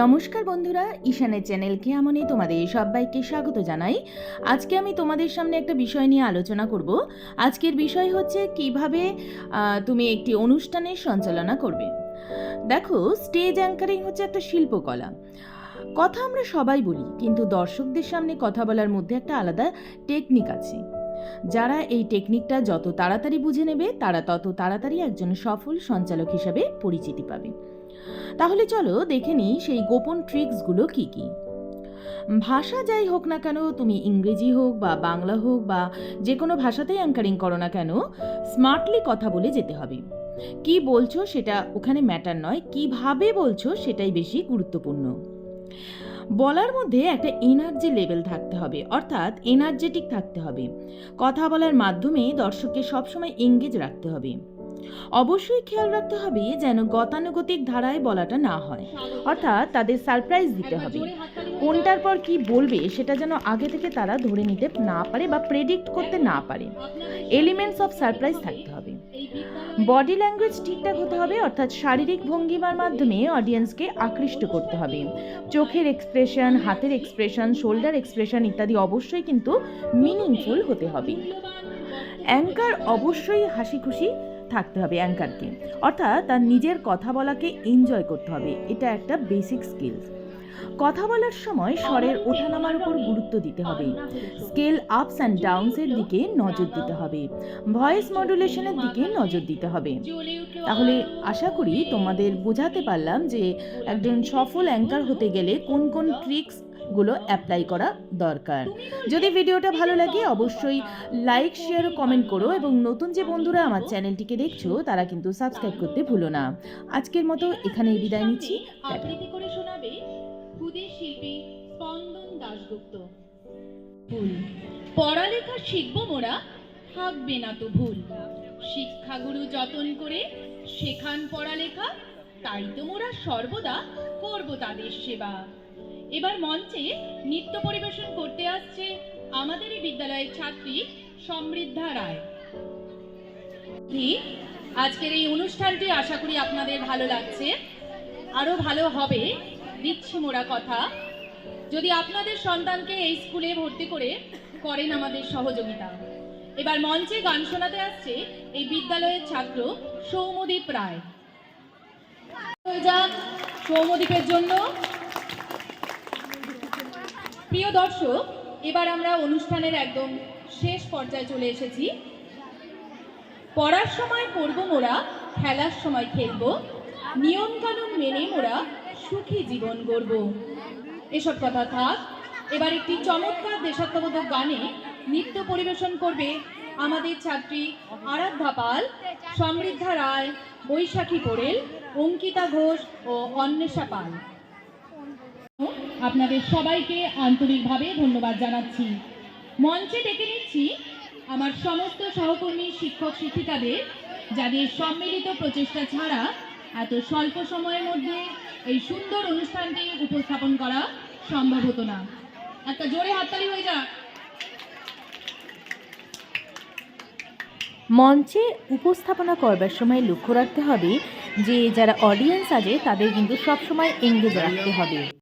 নমস্কার বন্ধুরা, ঈশানের চ্যানেল কেমনে তোমাদের সবাইকে স্বাগত জানাই। আজকে আমি তোমাদের সামনে একটা বিষয় নিয়ে আলোচনা করব। আজকের বিষয় হচ্ছে কীভাবে তুমি একটি অনুষ্ঠানের সঞ্চালনা করবে। দেখো স্টেজ অ্যাঙ্কারিং হচ্ছে একটা শিল্পকলা। কথা আমরা সবাই বলি, কিন্তু দর্শকদের সামনে কথা বলার মধ্যে একটা আলাদা টেকনিক আছে। যারা এই টেকনিকটা যত তাড়াতাড়ি বুঝে নেবে, তারা তত তাড়াতাড়ি একজন সফল সঞ্চালক হিসাবে পরিচিতি পাবে। তাহলে চলো দেখে নিই সেই গোপন ট্রিক্সগুলো কি কি। ভাষা যাই হোক না কেন, তুমি ইংরেজি হোক বা বাংলা হোক বা যে কোনো ভাষাতেই অ্যাঙ্কারিং করো না কেন স্মার্টলি কথা বলে যেতে হবে। কি বলছো সেটা ওখানে ম্যাটার নয়, কীভাবে বলছো সেটাই বেশি গুরুত্বপূর্ণ। বলার মধ্যে একটা এনার্জি লেভেল থাকতে হবে, অর্থাৎ এনার্জেটিক থাকতে হবে। কথা বলার মাধ্যমে দর্শককে সবসময় এঙ্গেজ রাখতে হবে। অবশ্যই খেয়াল রাখতে হবে যেন গতানুগতিক ধারায় বলাটা না হয়, অর্থাৎ তাদের সারপ্রাইজ দিতে হবে। কোনটার পর কি বলবে সেটা যেন আগে থেকে তারা ধরে নিতে না পারে বা প্রেডিক্ট করতে না পারে। এলিমেন্টস অফ সারপ্রাইজ থাকতে হবে। বডি ল্যাঙ্গুয়েজ ঠিকঠাক হতে হবে, অর্থাৎ শারীরিক ভঙ্গিমার মাধ্যমে অডিয়েন্সকে আকৃষ্ট করতে হবে। চোখের এক্সপ্রেশন হাতের এক্সপ্রেশন শোল্ডার এক্সপ্রেশন ইত্যাদি অবশ্যই কিন্তু মিনিংফুল হতে হবে। অ্যাঙ্কার অবশ্যই হাসি খুশি থাকতে হবে অ্যাঙ্কারকে অর্থাৎ তার নিজের কথা বলাকে এনজয় করতে হবে। এটা একটা বেসিক স্কিলস কথা বলার সময় স্বরের ওঠানামার উপর গুরুত্ব দিতে হবে। স্কেল আপস অ্যান্ড ডাউনসের দিকে নজর দিতে হবে। ভয়েস মডুলেশনের দিকে নজর দিতে হবে। তাহলে আশা করি তোমাদের বোঝাতে পারলাম যে একজন সফল অ্যাঙ্কার হতে গেলে কোন কোন ট্রিক্সগুলো অ্যাপ্লাই করা দরকার। যদি ভিডিওটা ভালো লাগে অবশ্যই লাইক, শেয়ার ও কমেন্ট করো এবং নতুন যে বন্ধুরা আমার চ্যানেলটিকে দেখছ তারা কিন্তু সাবস্ক্রাইব করতে ভুলো না। আজকের মতো এখানেই বিদায় নিচ্ছি। স্পন্দন ভুল। পড়ালেখা শিখব মোরা, থাকবে না তো ভুল। শিক্ষাগুরু যতন করে শেখান পড়ালেখা, তাই তো মোরা সর্বদা করব তাদের সেবা। এবার মঞ্চে নৃত্য পরিবেশন করতে আসছে আমাদেরই বিদ্যালয়ের ছাত্রী সমৃদ্ধা রায়? আজকের এই অনুষ্ঠানটি আশা করি আপনাদের ভালো লাগছে। আরও ভালো হবে, দিচ্ছি মোরা কথা। যদি আপনাদের সন্তানকে এই স্কুলে ভর্তি করে করেন আমাদের সহযোগিতা। এবার মঞ্চে গান শোনাতে আসছে এই বিদ্যালয়ের ছাত্র সৌমদীপ রায়। যাক, সৌমদীপের জন্য। প্রিয় দর্শক, এবার আমরা অনুষ্ঠানের একদম শেষ পর্যায়ে চলে এসেছি। পড়ার সময় পড়ব মোরা, খেলার সময় খেলব। নিয়ম কানুন মেনে মোরা সুখী জীবন গড়ব। এসব কথা থাক। এবার একটি চমৎকার দেশাত্মবোধক গানে নৃত্য পরিবেশন করবে আমাদের ছাত্রী আরাধ্যা পাল, সমৃদ্ধা রায়, বৈশাখী পোড়েল, অঙ্কিতা ঘোষ ও অন্বেষা পাল। আপনাদের সবাইকে আন্তরিকভাবে ধন্যবাদ জানাচ্ছি। মঞ্চে ডেকে নিচ্ছি আমার সমস্ত সহকর্মী, শিক্ষক, শিক্ষিকাদের, যাদের সম্মিলিত প্রচেষ্টা ছাড়া এত স্বল্প সময়ের মধ্যে এই সুন্দর অনুষ্ঠানটি উপস্থাপন করা সম্ভব হতো না। একটা জোরে হাততালি হয়ে যাক। মঞ্চে উপস্থাপনা করবার সময় লক্ষ্য রাখতে হবে যে, যারা অডিয়েন্স আছে, তাদের কিন্তু সবসময় এঙ্গেজ রাখতে হবে।